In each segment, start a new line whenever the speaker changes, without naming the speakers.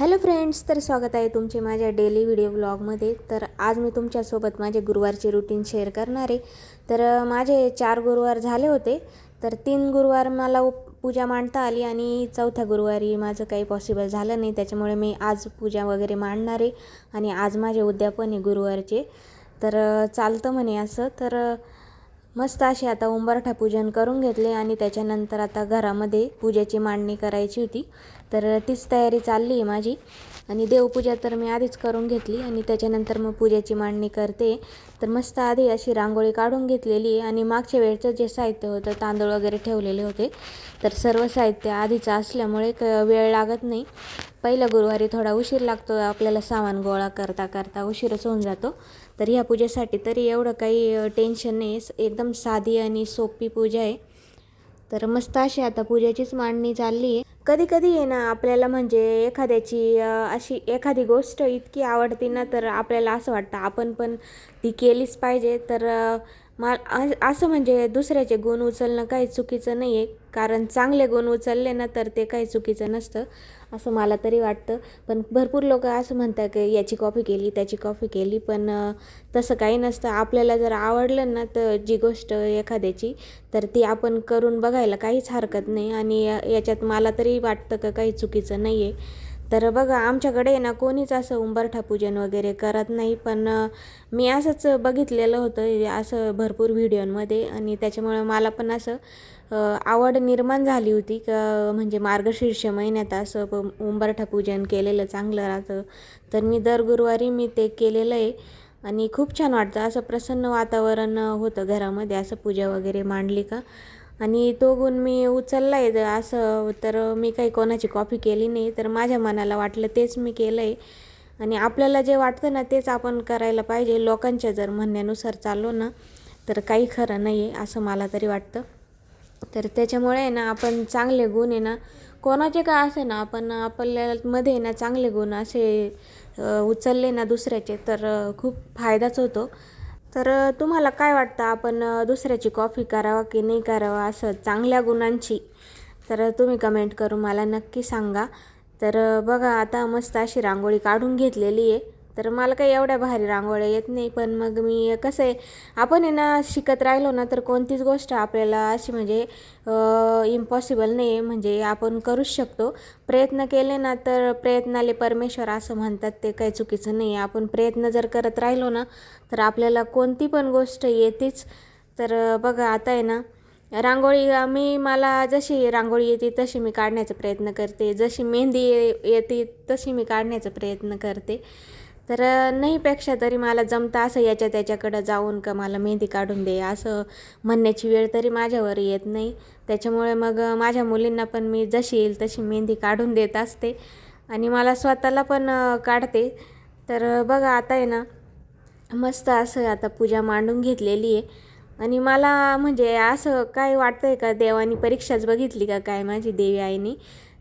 Hello friends तर स्वागत आहे तुमचे माझ्या डेली व्हिडिओ ब्लॉगमध्ये तर आज मी तुमच्यासोबत माझे गुरुवारचे रुटीन शेअर करणार आहे. तर माझे चार गुरुवार झाले होते. तर तीन गुरुवार मला पूजा मांडता आली आणि चौथ्या गुरुवारी माझं काही पॉसिबल झालं नाही. त्याच्यामुळे मी आज पूजा वगैरे मांडणार आहे आणि आज माझे उद्यापन आहे गुरुवारचे. तर चालतं म्हणे असं. तर मस्त अशी आता उंबरठा पूजन करून घेतले आणि त्याच्यानंतर आता घरामध्ये पूजेची मांडणी करायची होती. तर तीच तयारी चालली आहे माझी. आणि देवपूजा तर मी आधीच करून घेतली आणि त्याच्यानंतर मग पूजेची मांडणी करते. तर मस्त आधी अशी रांगोळी काढून घेतलेली आहे आणि मागच्या वेळचं जे साहित्य होतं तांदूळ वगैरे ठेवलेले होते तर सर्व साहित्य आधीचं असल्यामुळे क वेळ लागत नाही. पहिल्या गुरुवारी थोडा उशीर लागतो आपल्याला सामान गोळा करता करता उशीरच होऊन जातो. तर ह्या पूजेसाठी तरी एवढं काही टेन्शन नाही. एकदम साधी आणि सोपी पूजा आहे. तर मस्त अशी आता पूजेचीच मांडणी चालली आहे. कधी कधी आहे ना आपल्याला म्हणजे एखाद्याची अशी एखादी गोष्ट इतकी आवडते ना तर आपल्याला असं वाटतं आपण पण ती केलीच पाहिजे. तर मा असं म्हणजे दुसऱ्याचे गुण उचलणं काही चुकीचं नाही आहे कारण चांगले गुण उचलले ना तर ते काही चुकीचं नसतं असं मला तरी वाटतं. पण भरपूर लोक असं म्हणतात की याची कॉपी केली त्याची कॉपी केली पण तसं काही नसतं. आपल्याला जर आवडलं ना तर जी गोष्ट एखाद्याची तर ती आपण करून बघायला काहीच हरकत नाही. आणि याच्यात मला तरी वाटतं का काही चुकीचं नाही आहे तर बघा आमच्याकडे ना कोणीच असं उंबरठा पूजन वगैरे करत नाही पण मी असंच बघितलेलं होतं असं भरपूर व्हिडिओमध्ये आणि त्याच्यामुळं मला पण असं आवड निर्माण झाली होती का म्हणजे मार्गशीर्ष महिन्यात असं प- उंबरठा पूजन केलेलं चांगलं राहतं. तर मी दर गुरुवारी मी ते केलेलं आहे आणि खूप छान वाटतं. असं प्रसन्न वातावरण होतं घरामध्ये. असं पूजा वगैरे मांडली का? आणि तो गुण मी उचलला आहे जर असं तर मी काही कोणाची कॉपी केली नाही. तर माझ्या मनाला वाटलं तेच मी केलं आहे आणि आपल्याला जे वाटतं ना तेच आपण करायला पाहिजे. लोकांच्या जर म्हणण्यानुसार चाललो ना तर काही खरं नाही आहे असं मला तरी वाटतं. तर त्याच्यामुळे आहे ना आपण चांगले गुण आहे ना कोणाचे का असे ना आपण आपल्यामध्ये ना चांगले गुण असे उचलले ना दुसऱ्याचे तर खूप फायदाच होतो. तर तुम्हाला काय वाटतं? आपण दुसऱ्याची कॉफी करावा की नाही करावा? असं चांगल्या गुणांची. तर तुम्ही कमेंट करून मला नक्की सांगा. तर बघा आता मस्त अशी रांगोळी काढून घेतलेली आहे. तर मला काही एवढ्या भारी रांगोळ्या येत नाही पण मग मी कसं आहे आपण आहे ना शिकत राहिलो ना तर कोणतीच गोष्ट आपल्याला अशी म्हणजे इम्पॉसिबल नाही आहे म्हणजे आपण करूच शकतो. प्रयत्न केले ना तर प्रयत्नाले परमेश्वर असं म्हणतात ते काही चुकीचं नाही. आहे आपण प्रयत्न जर करत राहिलो ना तर आपल्याला कोणती पण गोष्ट येतेच. तर बघा आता आहे ना रांगोळी मी मला जशी रांगोळी येते तशी मी काढण्याचा प्रयत्न करते. जशी मेहंदी ये- येते तशी मी काढण्याचा प्रयत्न करते. तर नाहीपेक्षा तरी मला जमतं असं याच्या त्याच्याकडं जाऊन का मला मेहंदी काढून दे असं म्हणण्याची वेळ तरी माझ्यावर येत नाही. त्याच्यामुळे मग माझ्या मुलींना पण मी जशी येईल तशी मेहंदी काढून देत असते आणि मला स्वतःला पण काढते. तर बघा आता आहे ना मस्त असं आता पूजा मांडून घेतलेली आहे. आणि मला म्हणजे असं काय वाटतं आहे का देवानी परीक्षाच बघितली का काय माझी देवी आईनी?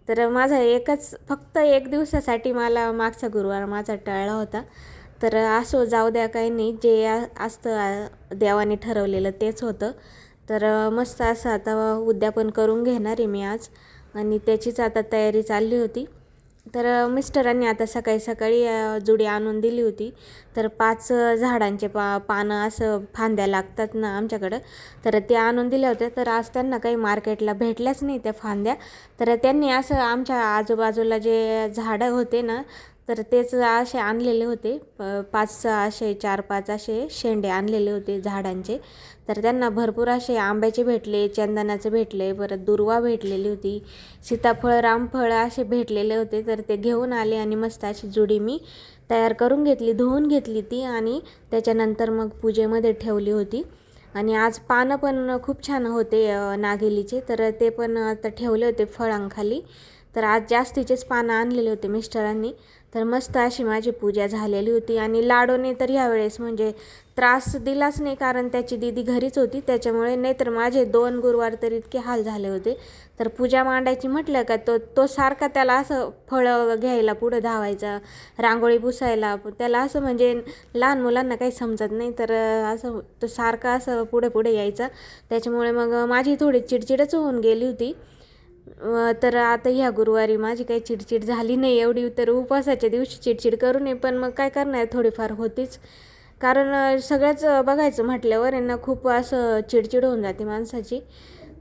तर माझा एकच फक्त एक दिवसासाठी मला मागचा गुरुवार माझा टळला होता. तर असो जाऊ द्या काही नाही. जे असतं देवाने ठरवलेलं तेच होतं. तर मस्त असं आता उद्यापन करून घेणार आहे मी आज. आणि त्याचीच आता तयारी चालली होती. तर मिस्टरांनी आता सकाळी सकाळी जुडी आणून दिली होती. तर पाच झाडांचे पा पानं असं फांद्या लागतात ना आमच्याकडं. तर ते आणून दिल्या होत्या. तर आज त्यांना काही मार्केटला भेटल्याच नाही त्या फांद्या. तर त्यांनी असं आमच्या आजूबाजूला जे झाडं होते ना तर तेच असे आणलेले होते. प- पाच सहा असे चार पाच असे शेंडे आणलेले होते झाडांचे. तर त्यांना भरपूर असे आंब्याचे भेटले चंदनाचे भेटले परत दुर्वा भेटलेली होती सीताफळ रामफळ असे भेटलेले होते. तर ते घेऊन आले आणि मस्त अशी जुडी मी तयार करून घेतली धुवून घेतली ती आणि त्याच्यानंतर मग पूजेमध्ये ठेवली होती. आणि आज पानं पण खूप छान होते नागेलीचे. तर ते पण आता ठेवले होते फळांखाली. तर आज जास्तीचेच पानं आणलेले होते मिस्टरांनी. तर मस्त अशी माझी पूजा झालेली होती. आणि लाडोने तर ह्यावेळेस म्हणजे त्रास दिलाच नाही कारण त्याची दिदी घरीच होती. त्याच्यामुळे नाहीतर माझे दोन गुरुवार तर इतके हाल झाले होते. तर पूजा मांडायची म्हटलं का तो तो सारखा त्याला असं फळं घ्यायला पुढं धावायचा रांगोळी पुसायला. त्याला असं म्हणजे लहान मुलांना काही समजत नाही तर असं तो सारखा असं पुढे पुढे यायचा. त्याच्यामुळे मग माझी थोडी चिडचिडच होऊन गेली होती. तर आता ह्या गुरुवारी माझी काही चिडचिड झाली नाही एवढी तर उपवासाच्या दिवशी चिडचिड करू नये पण मग काय करणार थोडीफार होतीच. कारण सगळंच सगळ्याच बघायचं म्हटल्यावर यांना खूप असं चिडचिड होऊन जाते माणसाची.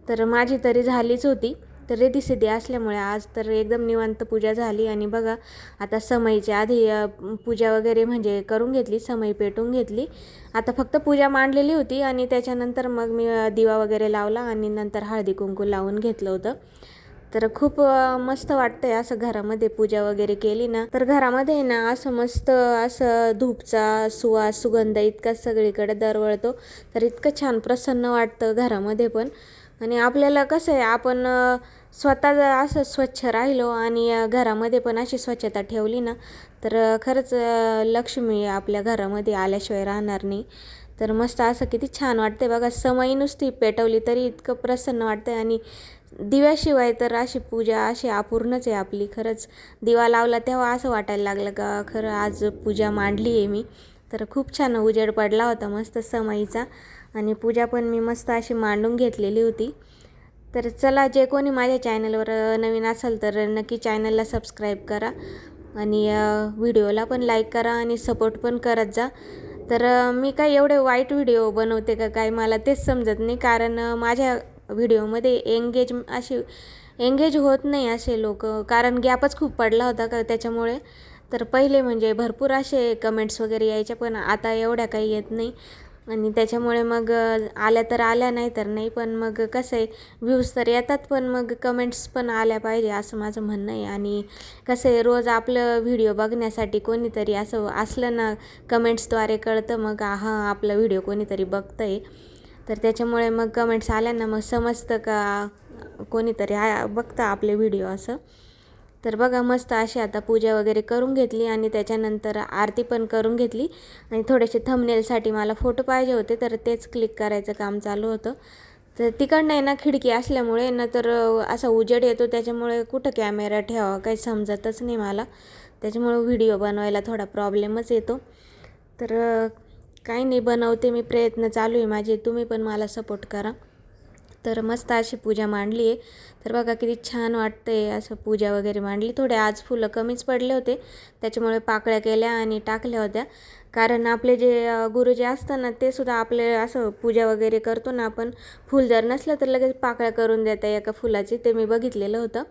तर माझी तरी झालीच होती. तर रेधीसिद्धी असल्यामुळे आज तर एकदम निवांत पूजा झाली आणि बघा आता समईच्या आधी पूजा वगैरे म्हणजे करून घेतली समई पेटून घेतली. आता फक्त पूजा मांडलेली होती आणि त्याच्यानंतर मग मी दिवा वगैरे लावला आणि नंतर हळदी कुंकू लावून घेतलं होतं. तर खूप मस्त वाटतंय असं घरामध्ये पूजा वगैरे केली ना तर घरामध्ये आहे ना असं मस्त असं धूपचा सुवास सुगंध इतका सगळीकडे दरवळतो तर इतकं छान प्रसन्न वाटतं घरामध्ये पण. आणि आपल्याला कसं आहे आपण स्वतः जर असं स्वच्छ राहिलो आणि घरामध्ये पण अशी स्वच्छता ठेवली ना तर खरंच लक्ष्मी आपल्या घरामध्ये आल्याशिवाय राहणार नाही. तर मस्त असं किती छान वाटते बघा समय नुसती पेटवली तरी इतकं प्रसन्न वाटतं आणि दिव्याशिवाय तर अशी पूजा अशी अपूर्णच आहे आपली. खरंच दिवा लावला तेव्हा असं वाटायला लागलं का खरं आज पूजा मांडली आहे मी. तर खूप छान उजेड पडला होता मस्त समईचा. आणि पूजा पण मी मस्त अशी मांडून घेतलेली होती. तर चला जे कोणी माझ्या चॅनलवर नवीन असाल तर नक्की चॅनलला सबस्क्राईब करा. आणि व्हिडिओला पण लाईक करा आणि सपोर्ट पण करत जा. तर मी काय एवढे वाईट व्हिडिओ बनवते का काय मला तेच समजत नाही. कारण माझ्या व्हिडिओमध्ये एंगेज अशी एंगेज होत नाही असे लोक. कारण गॅपच खूप पडला होता का त्याच्यामुळे. तर पहिले म्हणजे भरपूर असे कमेंट्स वगैरे यायच्या पण आता एवढ्या काही येत नाही. आणि त्याच्यामुळे मग आल्या तर आल्या नाही तर नाही. पण मग कसं आहे व्ह्यूज तर येतात पण मग कमेंट्स पण आल्या पाहिजे असं माझं म्हणणं आहे. आणि कसं आहे रोज आपलं व्हिडिओ बघण्यासाठी कोणीतरी असं असलं ना कमेंट्सद्वारे कळतं मग हां आपला व्हिडिओ कोणीतरी बघतं आहे तर त्याच्यामुळे मग कमेंट्स आल्यांना मग समजतं का कोणीतरी आ बघता आपले व्हिडिओ असं. तर बघा मस्त अशी आता पूजा वगैरे करून घेतली आणि त्याच्यानंतर आरती पण करून घेतली. आणि थोडेसे थंबनेलसाठी मला फोटो पाहिजे होते तर तेच क्लिक करायचं काम चालू होतं. तर तिकडनं आहे ना खिडकी असल्यामुळे ना तर असा उजेड येतो त्याच्यामुळे कुठं कॅमेरा ठेवावा काही समजतच नाही मला. त्याच्यामुळे व्हिडिओ बनवायला थोडा प्रॉब्लेमच येतो. तर काही नाही बनवते मी प्रयत्न चालू आहे माझे. तुम्ही पण मला सपोर्ट करा. तर मस्त अशी पूजा मांडली आहे. तर बघा किती छान वाटतंय असं पूजा वगैरे मांडली. थोडे आज फुलं कमीच पडले होते. त्याच्यामुळे पाकळ्या केल्या आणि टाकल्या होत्या. कारण आपले जे गुरुजी असतात ना ते सुद्धा आपले असं पूजा वगैरे करतो ना आपण. फूल जर नसलं तर लगेच पाकळ्या करून देता एका फुलाची. ते मी बघितलेलं होतं.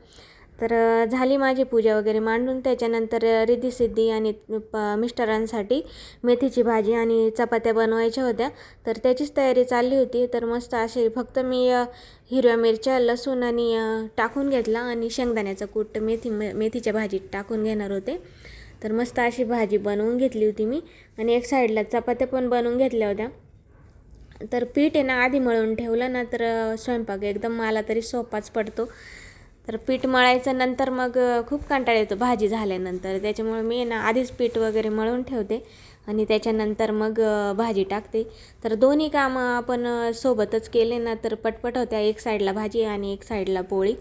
तर झाली माझी पूजा वगैरे मांडून त्याच्यानंतर रिद्धीसिद्धी आणि प मिस्टरांसाठी मेथीची भाजी आणि चपात्या बनवायच्या होत्या. तर त्याचीच तयारी चालली होती. तर मस्त असे फक्त मी हिरव्या मिरच्या लसूण आणि टाकून घेतला आणि शेंगदाण्याचा कूट मेथी मेथीच्या भाजीत टाकून घेणार होते. तर मस्त अशी भाजी बनवून घेतली होती मी. आणि एक साईडला चपात्या पण बनवून घेतल्या होत्या. तर पीठ आहे ना आधी मळून ठेवलं ना तर स्वयंपाक एकदम मला तरी सोपाच पडतो. तर पीठ मळायचं नंतर मग खूप कंटाळा येतो भाजी झाल्यानंतर. त्याच्यामुळे मी ना आधीच पीठ वगैरे मळून ठेवते आणि त्याच्यानंतर मग भाजी टाकते. तर दोन्ही कामं आपण सोबतच केले ना तर पटपट होत्या. एक साईडला भाजी आणि एक साईडला पोळी.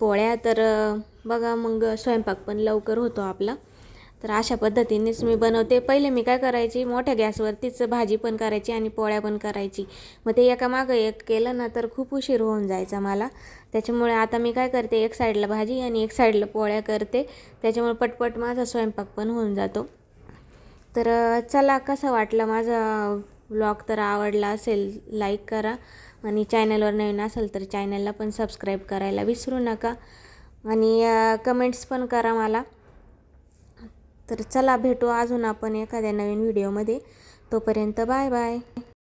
पोळ्या तर बघा मग स्वयंपाक पण लवकर होतो आपला. तर अशा पद्धतीनेच मी बनवते. पहिले मी काय करायची? मोठ्या गॅसवरतीच भाजी पण करायची आणि पोळ्या पण करायची. मग ते एका मागं एक केलं ना तर खूप उशीर होऊन जायचा मला. त्याच्यामुळे आता मी काय करते? एक साईडला भाजी आणि एक साईडला पोळ्या करते. त्याच्यामुळे पटपट माझा स्वयंपाक पण होऊन जातो. तर चला कसा वाटला माझा ब्लॉग तर आवडला असेल लाईक करा. आणि चॅनलवर नवीन असेल तर चॅनलला पण सबस्क्राईब करायला विसरू नका. आणि कमेंट्स पण करा मला. तर चला भेटू अजून आपण एखाद्या नवीन व्हिडिओमध्ये. तोपर्यंत बाय बाय.